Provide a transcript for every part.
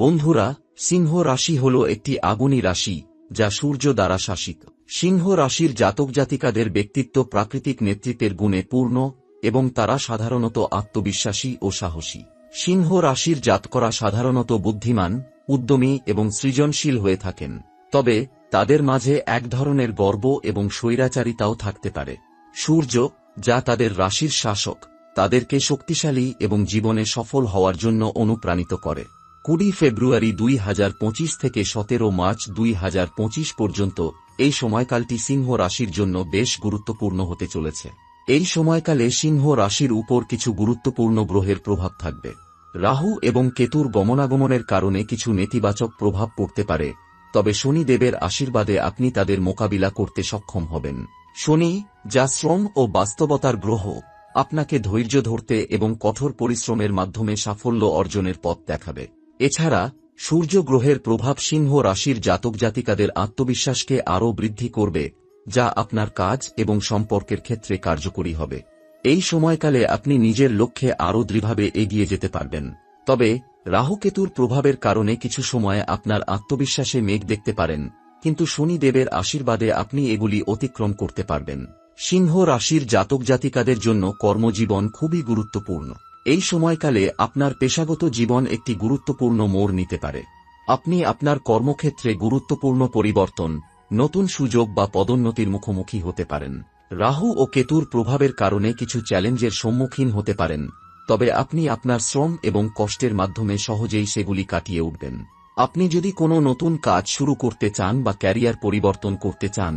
বন্ধুরা, সিংহ রাশি হল একটি আগুনি রাশি, যা সূর্য দ্বারা শাসিত। সিংহ রাশির জাতক জাতিকাদের ব্যক্তিত্ব প্রাকৃতিক নেতৃত্বের গুণে পূর্ণ, এবং তারা সাধারণত আত্মবিশ্বাসী ও সাহসী। সিংহ রাশির জাতকরা সাধারণত বুদ্ধিমান, উদ্যমী এবং সৃজনশীল হয়ে থাকেন। তবে, তাদের মাঝে এক ধরনের গর্ব এবং স্বৈরাচারিতাও থাকতে পারে। সূর্য, যা তাদের রাশির শাসক, তাদেরকে শক্তিশালী এবং জীবনে সফল হওয়ার জন্য অনুপ্রাণিত করে। কুড়ি ফেব্রুয়ারি দুই হাজার পঁচিশ থেকে সতেরো মার্চ দুই হাজার পঁচিশ পর্যন্ত, এই সময়কালটি সিংহ রাশির জন্য বেশ গুরুত্বপূর্ণ হতে চলেছে। এই সময়কালে সিংহ রাশির উপর কিছু গুরুত্বপূর্ণ গ্রহের প্রভাব থাকবে। রাহু এবং কেতুর গমনাগমনের কারণে কিছু নেতিবাচক প্রভাব পড়তে পারে, তবে শনি দেবের আশীর্বাদে আপনি তাদের মোকাবিলা করতে সক্ষম হবেন। শনি, যা শ্রম ও বাস্তবতার গ্রহ, আপনাকে ধৈর্য ধরতে এবং কঠোর পরিশ্রমের মাধ্যমে সাফল্য অর্জনের পথ দেখাবে। এছাড়া সূর্য গ্রহের প্রভাব সিংহ রাশির জাতক জাতিকাদের আত্মবিশ্বাসকে আরও বৃদ্ধি করবে, যা আপনার কাজ এবং সম্পর্কের ক্ষেত্রে কার্যকরী হবে। এই সময়কালে আপনি নিজের লক্ষ্যে আরও দৃঢ়ভাবে এগিয়ে যেতে পারবেন। তবে, রাহুকেতুর প্রভাবের কারণে কিছু সময় আপনার আত্মবিশ্বাসে মেঘ দেখতে পারেন, কিন্তু শনি দেবের আশীর্বাদে আপনি এগুলি অতিক্রম করতে পারবেন। সিংহ রাশির জাতক জাতিকাদের জন্য কর্মজীবন খুবই গুরুত্বপূর্ণ। এই সময়কালে আপনার পেশাগত জীবন একটি গুরুত্বপূর্ণ মোড় নিতে পারে। আপনি আপনার কর্মক্ষেত্রে গুরুত্বপূর্ণ পরিবর্তন, নতুন সুযোগ বা পদোন্নতির মুখোমুখি হতে পারেন। রাহু ও কেতুর প্রভাবের কারণে কিছু চ্যালেঞ্জের সম্মুখীন হতে পারেন, তবে আপনি আপনার শ্রম এবং কষ্টের মাধ্যমে সহজেই সেগুলি কাটিয়ে উঠবেন। আপনি যদি কোনো নতুন কাজ শুরু করতে চান বা ক্যারিয়ার পরিবর্তন করতে চান,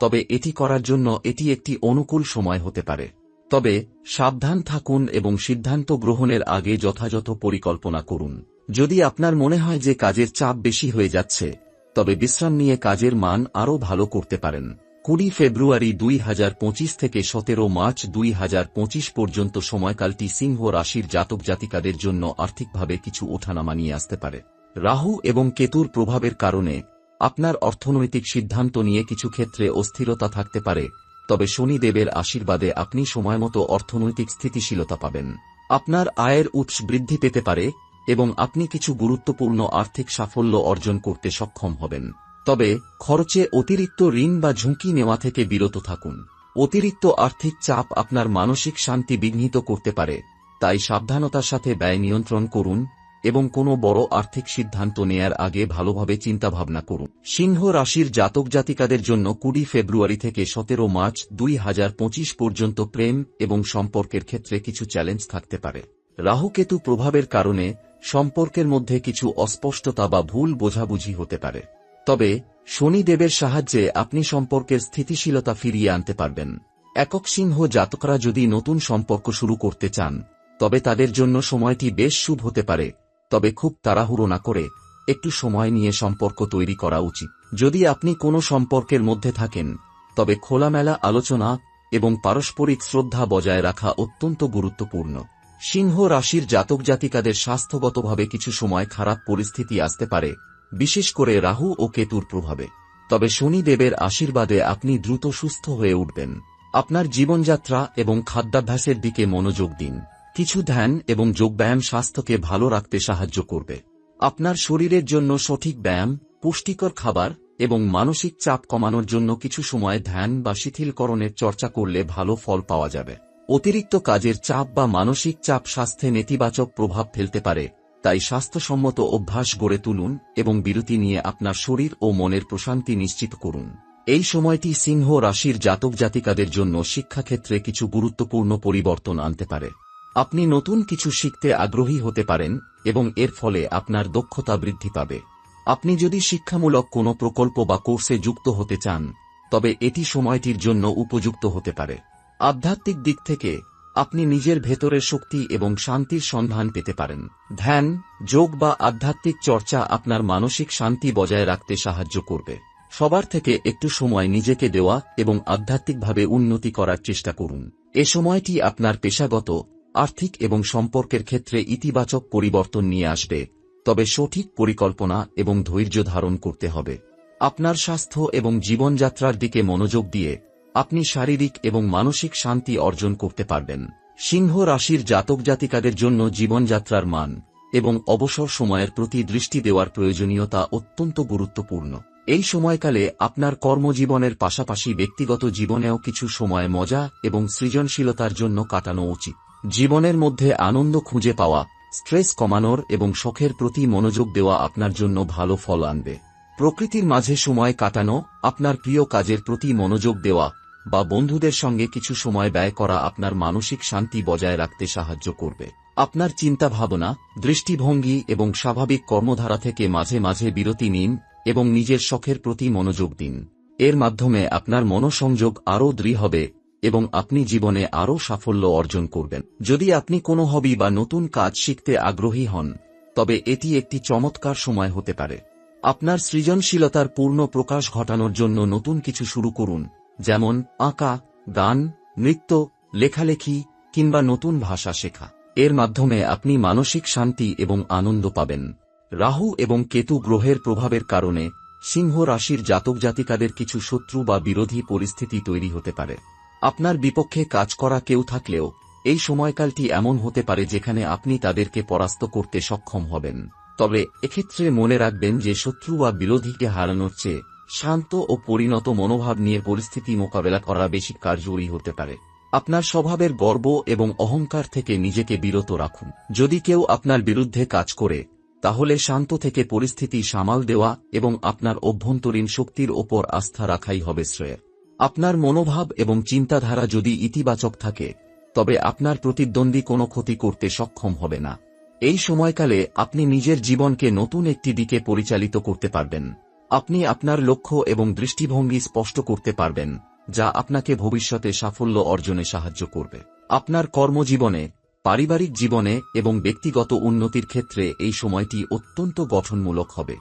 তবে এটি করার জন্য এটি একটি অনুকূল সময় হতে পারে। তবে সাবধান থাকুন এবং সিদ্ধান্ত গ্রহণের আগে যথাযথ পরিকল্পনা করুন। যদি আপনার মনে হয় যে কাজের চাপ বেশি হয়ে যাচ্ছে, তবে বিশ্রাম নিয়ে কাজের মান আরও ভালো করতে পারেন। কুড়ি ফেব্রুয়ারি দুই হাজার পঁচিশ থেকে সতেরো মার্চ দুই হাজার পঁচিশ পর্যন্ত সময়কালটি সিংহ রাশির জাতক জাতিকাদের জন্য আর্থিকভাবে কিছু ওঠানামা নিয়ে আসতে পারে। রাহু এবং কেতুর প্রভাবের কারণে আপনার অর্থনৈতিক সিদ্ধান্ত নিয়ে কিছু ক্ষেত্রে অস্থিরতা থাকতে পারে। তবে শনি দেবের আশীর্বাদে আপনি সময়মতো অর্থনৈতিক স্থিতিশীলতা পাবেন। আপনার আয়ের উৎস বৃদ্ধি পেতে পারে এবং আপনি কিছু গুরুত্বপূর্ণ আর্থিক সাফল্য অর্জন করতে সক্ষম হবেন। তবে খরচে অতিরিক্ত ঋণ বা ঝুঁকি নেওয়া থেকে বিরত থাকুন। অতিরিক্ত আর্থিক চাপ আপনার মানসিক শান্তি বিঘ্নিত করতে পারে। তাই সাবধানতার সাথে ব্যয় নিয়ন্ত্রণ করুন। এবং কোনো বড় আর্থিক সিদ্ধান্ত নেয়ার আগে ভালোভাবে চিন্তাভাবনা করুন। সিংহ রাশির জাতক জাতিকাদের জন্য কুড়ি ফেব্রুয়ারি থেকে সতেরো মার্চ দুই হাজার পঁচিশ পর্যন্ত প্রেম এবং সম্পর্কের ক্ষেত্রে কিছু চ্যালেঞ্জ থাকতে পারে। রাহুকেতু প্রভাবের কারণে সম্পর্কের মধ্যে কিছু অস্পষ্টতা বা ভুল বোঝাবুঝি হতে পারে। তবে শনি দেবের সাহায্যে আপনি সম্পর্কের স্থিতিশীলতা ফিরিয়ে আনতে পারবেন। একক সিংহ জাতকরা যদি নতুন সম্পর্ক শুরু করতে চান, তবে তাদের জন্য সময়টি বেশ শুভ হতে পারে। তবে খুব তাড়াহুড়ো না করে একটু সময় নিয়ে সম্পর্ক তৈরি করা উচিত। যদি আপনি কোনো সম্পর্কের মধ্যে থাকেন, তবে খোলামেলা আলোচনা এবং পারস্পরিক শ্রদ্ধা বজায় রাখা অত্যন্ত গুরুত্বপূর্ণ। সিংহ রাশির জাতক জাতিকাদের স্বাস্থ্যগতভাবে কিছু সময় খারাপ পরিস্থিতি আসতে পারে, বিশেষ করে রাহু ও কেতুর প্রভাবে। তবে শনি দেবের আশীর্বাদে আপনি দ্রুত সুস্থ হয়ে উঠবেন। আপনার জীবনযাত্রা এবং খাদ্যাভ্যাসের দিকে মনোযোগ দিন। কিছু ধ্যান এবং যোগব্যায়াম স্বাস্থ্যকে ভালো রাখতে সাহায্য করবে। আপনার শরীরের জন্য সঠিক ব্যায়াম, পুষ্টিকর খাবার এবং মানসিক চাপ কমানোর জন্য কিছু সময় ধ্যান বা শিথিলকরণের চর্চা করলে ভালো ফল পাওয়া যাবে। অতিরিক্ত কাজের চাপ বা মানসিক চাপ স্বাস্থ্যে নেতিবাচক প্রভাব ফেলতে পারে, তাই স্বাস্থ্যসম্মত অভ্যাস গড়ে তুলুন এবং বিরতি নিয়ে আপনার শরীর ও মনের প্রশান্তি নিশ্চিত করুন। এই সময়টি সিংহ রাশির জাতক জাতিকাদের জন্য শিক্ষাক্ষেত্রে কিছু গুরুত্বপূর্ণ পরিবর্তন আনতে পারে। আপনি নতুন কিছু শিখতে আগ্রহী হতে পারেন এবং এর ফলে আপনার দক্ষতা বৃদ্ধি পাবে। আপনি যদি শিক্ষামূলক কোনো প্রকল্প বা কোর্সে যুক্ত হতে চান, তবে এটি সময়টির জন্য উপযুক্ত হতে পারে। আধ্যাত্মিক দিক থেকে, আপনি নিজের ভেতরের শক্তি এবং শান্তির সন্ধান পেতে পারেন। ধ্যান, যোগ বা আধ্যাত্মিক চর্চা আপনার মানসিক শান্তি বজায় রাখতে সাহায্য করবে। সবার থেকে একটু সময় নিজেকে দেওয়া এবং আধ্যাত্মিকভাবে উন্নতি করার চেষ্টা করুন। এ সময়টি আপনার পেশাগত আর্থিক এবং সম্পর্কের ক্ষেত্রে ইতিবাচক পরিবর্তন নিয়ে আসবে, তবে সঠিক পরিকল্পনা এবং ধৈর্য ধারণ করতে হবে। আপনার স্বাস্থ্য এবং জীবনযাত্রার দিকে মনোযোগ দিয়ে আপনি শারীরিক এবং মানসিক শান্তি অর্জন করতে পারবেন। সিংহ রাশির জাতক জাতিকাদের জন্য জীবনযাত্রার মান এবং অবসর সময়ের প্রতি দৃষ্টি দেওয়ার প্রয়োজনীয়তা অত্যন্ত গুরুত্বপূর্ণ। এই সময়কালে আপনার কর্মজীবনের পাশাপাশি ব্যক্তিগত জীবনেও কিছু সময় মজা এবং সৃজনশীলতার জন্য কাটানো উচিত। জীবনের মধ্যে আনন্দ খুঁজে পাওয়া, স্ট্রেস কমানোর এবং শখের প্রতি মনোযোগ দেওয়া আপনার জন্য ভালো ফল আনবে। প্রকৃতির মাঝে সময় কাটানো, আপনার প্রিয় কাজের প্রতি মনোযোগ দেওয়া বা বন্ধুদের সঙ্গে কিছু সময় ব্যয় করা আপনার মানসিক শান্তি বজায় রাখতে সাহায্য করবে। আপনার চিন্তা ভাবনা দৃষ্টিভঙ্গি এবং স্বাভাবিক কর্মধারা থেকে মাঝে মাঝে বিরতি নিন এবং নিজের শখের প্রতি মনোযোগ দিন। এর মাধ্যমে আপনার মনোসংযোগ আরও দৃঢ় হবে এবং আপনি জীবনে আরও সাফল্য অর্জন করবেন। যদি আপনি কোনো হবি বা নতুন কাজ শিখতে আগ্রহী হন, তবে এটি একটি চমৎকার সময় হতে পারে। আপনার সৃজনশীলতার পূর্ণ প্রকাশ ঘটানোর জন্য নতুন কিছু শুরু করুন, যেমন আঁকা, গান, নৃত্য, লেখালেখি, কিংবা নতুন ভাষা শেখা। এর মাধ্যমে আপনি মানসিক শান্তি এবং আনন্দ পাবেন। রাহু এবং কেতু গ্রহের প্রভাবের কারণে সিংহ রাশির জাতক জাতিকাদের কিছু শত্রু বা বিরোধী পরিস্থিতি তৈরি হতে পারে। আপনার বিপক্ষে কাজ করা কেউ থাকলেও, এই সময়কালটি এমন হতে পারে যেখানে আপনি তাদেরকে পরাস্ত করতে সক্ষম হবেন। তবে, এক্ষেত্রে মনে রাখবেন যে শত্রু বা বিরোধীকে হারানোর চেয়ে, শান্ত ও পরিণত মনোভাব নিয়ে পরিস্থিতি মোকাবেলা করা বেশি কার্যকরী হতে পারে। আপনার স্বভাবের গর্ব এবং অহংকার থেকে নিজেকে বিরত রাখুন। যদি কেউ আপনার বিরুদ্ধে কাজ করে, তাহলে শান্ত থেকে পরিস্থিতি সামাল দেওয়া এবং আপনার অভ্যন্তরীণ শক্তির ওপর আস্থা রাখাই হবে শ্রেয়। আপনার মনোভাব এবং চিন্তাধারা যদি ইতিবাচক থাকে, তবে আপনার প্রতিদ্বন্দ্বী কোনো ক্ষতি করতে সক্ষম হবে না। এই সময়কালে আপনি নিজের জীবনকে নতুন একটি দিকে পরিচালিত করতে পারবেন। আপনি আপনার লক্ষ্য এবং দৃষ্টিভঙ্গি স্পষ্ট করতে পারবেন, যা আপনাকে ভবিষ্যতে সাফল্য অর্জনে সাহায্য করবে। আপনার কর্মজীবনে, পারিবারিক জীবনে এবং ব্যক্তিগত উন্নতির ক্ষেত্রে এই সময়টি অত্যন্ত গঠনমূলক হবে।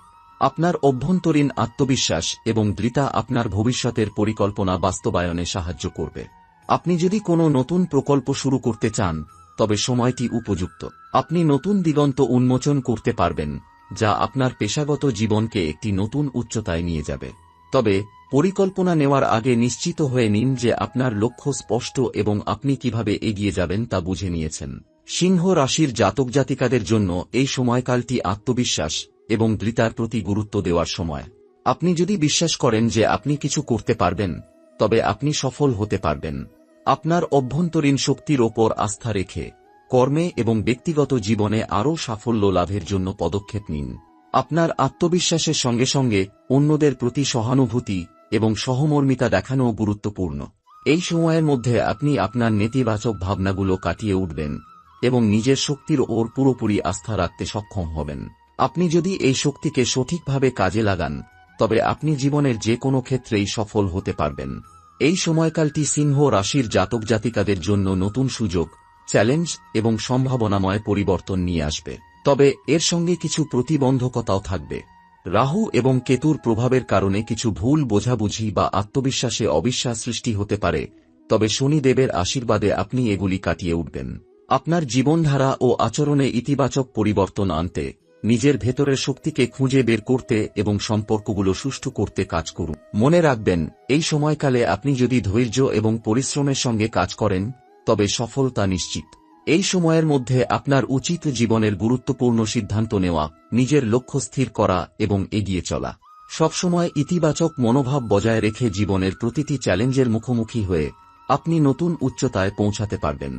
আপনার অভ্যন্তরীণ আত্মবিশ্বাস এবং দৃতা আপনার ভবিষ্যতের পরিকল্পনা বাস্তবায়নে সাহায্য করবে। আপনি যদি কোনো নতুন প্রকল্প শুরু করতে চান, তবে সময়টি উপযুক্ত। আপনি নতুন দিগন্ত উন্মোচন করতে পারবেন, যা আপনার পেশাগত জীবনকে একটি নতুন উচ্চতায় নিয়ে যাবে। তবে, পরিকল্পনা নেওয়ার আগে নিশ্চিত হয়ে নিন যে আপনার লক্ষ্য স্পষ্ট এবং আপনি কীভাবে এগিয়ে যাবেন তা বুঝে নিয়েছেন। সিংহ রাশির জাতক জাতিকাদের জন্য এই সময়কালটি আত্মবিশ্বাস এবং দৃতার প্রতি গুরুত্ব দেওয়ার সময়। আপনি যদি বিশ্বাস করেন যে আপনি কিছু করতে পারবেন, তবে আপনি সফল হতে পারবেন। আপনার অভ্যন্তরীণ শক্তির ওপর আস্থা রেখে কর্মে এবং ব্যক্তিগত জীবনে আরও সাফল্য লাভের জন্য পদক্ষেপ নিন। আপনার আত্মবিশ্বাসের সঙ্গে সঙ্গে অন্যদের প্রতি সহানুভূতি এবং সহমর্মিতা দেখানো গুরুত্বপূর্ণ। এই সময়ের মধ্যে আপনি আপনার নেতিবাচক ভাবনাগুলো কাটিয়ে উঠবেন এবং নিজের শক্তির ওর পুরোপুরি আস্থা রাখতে সক্ষম হবেন। আপনি যদি এই শক্তিকে সঠিকভাবে কাজে লাগান, তবে আপনি জীবনের যে কোনো ক্ষেত্রেই সফল হতে পারবেন। এই সময়কালটি সিংহ রাশির জাতক জাতিকাদের জন্য নতুন সুযোগ, চ্যালেঞ্জ এবং সম্ভাবনাময় পরিবর্তন নিয়ে আসবে। তবে এর সঙ্গে কিছু প্রতিবন্ধকতাও থাকবে। রাহু এবং কেতুর প্রভাবের কারণে কিছু ভুল বোঝাবুঝি বা আত্মবিশ্বাসে অবিশ্বাস সৃষ্টি হতে পারে, তবে শনিদেবের আশীর্বাদে আপনি এগুলি কাটিয়ে উঠবেন। আপনার জীবনধারা ও আচরণে ইতিবাচক পরিবর্তন আনতে নিজের ভেতরের শক্তিকে খুঁজে বের করতে এবং সম্পর্কগুলো সুষ্ঠু করতে কাজ করুন। মনে রাখবেন, এই সময়কালে আপনি যদি ধৈর্য এবং পরিশ্রমের সঙ্গে কাজ করেন, তবে সফলতা নিশ্চিত। এই সময়ের মধ্যে আপনার উচিত জীবনের গুরুত্বপূর্ণ সিদ্ধান্ত নেওয়া, নিজের লক্ষ্য স্থির করা এবং এগিয়ে চলা। সবসময় ইতিবাচক মনোভাব বজায় রেখে জীবনের প্রতিটি চ্যালেঞ্জের মুখোমুখি হয়ে আপনি নতুন উচ্চতায় পৌঁছাতে পারবেন।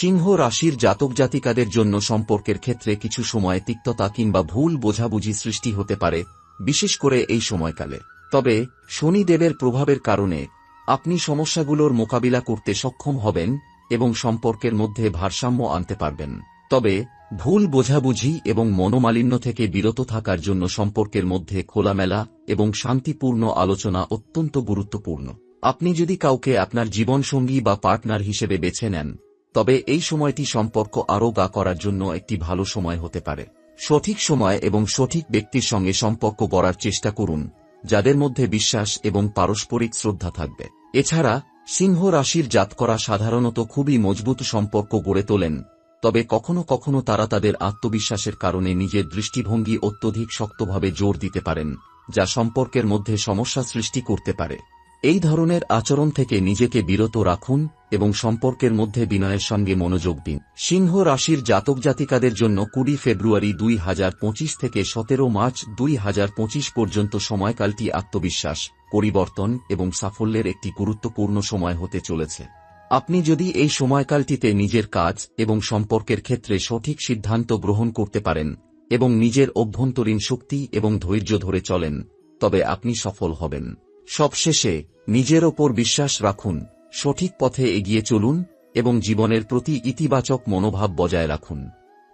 সিংহ রাশির জাতক জাতিকাদের জন্য সম্পর্কের ক্ষেত্রে কিছু সময় তিক্ততা কিংবা ভুল বোঝাবুঝি সৃষ্টি হতে পারে, বিশেষ করে এই সময়কালে। তবে, শনিদেবের প্রভাবের কারণে আপনি সমস্যাগুলোর মোকাবিলা করতে সক্ষম হবেন এবং সম্পর্কের মধ্যে ভারসাম্য আনতে পারবেন। তবে, ভুল বোঝাবুঝি এবং মনোমালিন্য থেকে বিরত থাকার জন্য সম্পর্কের মধ্যে খোলামেলা এবং শান্তিপূর্ণ আলোচনা অত্যন্ত গুরুত্বপূর্ণ। আপনি যদি কাউকে আপনার জীবনসঙ্গী বা পার্টনার হিসেবে বেছে নেন তবে এই সময়টি সম্পর্ক আরও গা করার জন্য একটি ভালো সময় হতে পারে। সঠিক সময় এবং সঠিক ব্যক্তির সঙ্গে সম্পর্ক গড়ার চেষ্টা করুন, যাদের মধ্যে বিশ্বাস এবং পারস্পরিক শ্রদ্ধা থাকবে। এছাড়া, সিংহ রাশির জাতকরা সাধারণত খুবই মজবুত সম্পর্ক গড়ে তোলেন, তবে কখনো কখনো তারা তাদের আত্মবিশ্বাসের কারণে নিজের দৃষ্টিভঙ্গি অত্যধিক শক্তভাবে জোর দিতে পারেন, যা সম্পর্কের মধ্যে সমস্যা সৃষ্টি করতে পারে। এই ধরনের আচরণ থেকে নিজেকে বিরত রাখুন এবং সম্পর্কের মধ্যে বিনয়ের সঙ্গে মনোযোগ দিন। সিংহ রাশির জাতক জাতিকাদের জন্য কুড়ি ফেব্রুয়ারি দুই হাজার পঁচিশ থেকে সতেরো মার্চ দুই হাজার পঁচিশ পর্যন্ত সময়কালটি আত্মবিশ্বাস, পরিবর্তন এবং সাফল্যের একটি গুরুত্বপূর্ণ সময় হতে চলেছে। আপনি যদি এই সময়কালটিতে নিজের কাজ এবং সম্পর্কের ক্ষেত্রে সঠিক সিদ্ধান্ত গ্রহণ করতে পারেন এবং নিজের অভ্যন্তরীণ শক্তি এবং ধৈর্য ধরে চলেন, তবে আপনি সফল হবেন। সবশেষে নিজের ওপর বিশ্বাস রাখুন। সঠিক পথে এগিয়ে চলুন এবং জীবনের প্রতি ইতিবাচক মনোভাব বজায় রাখুন।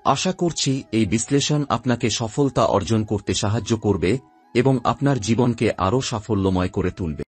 আশা করছি এই বিশ্লেষণ আপনাকে সফলতা অর্জন করতে সাহায্য করবে এবং আপনার জীবনকে আরও সাফল্যময় করে তুলবে।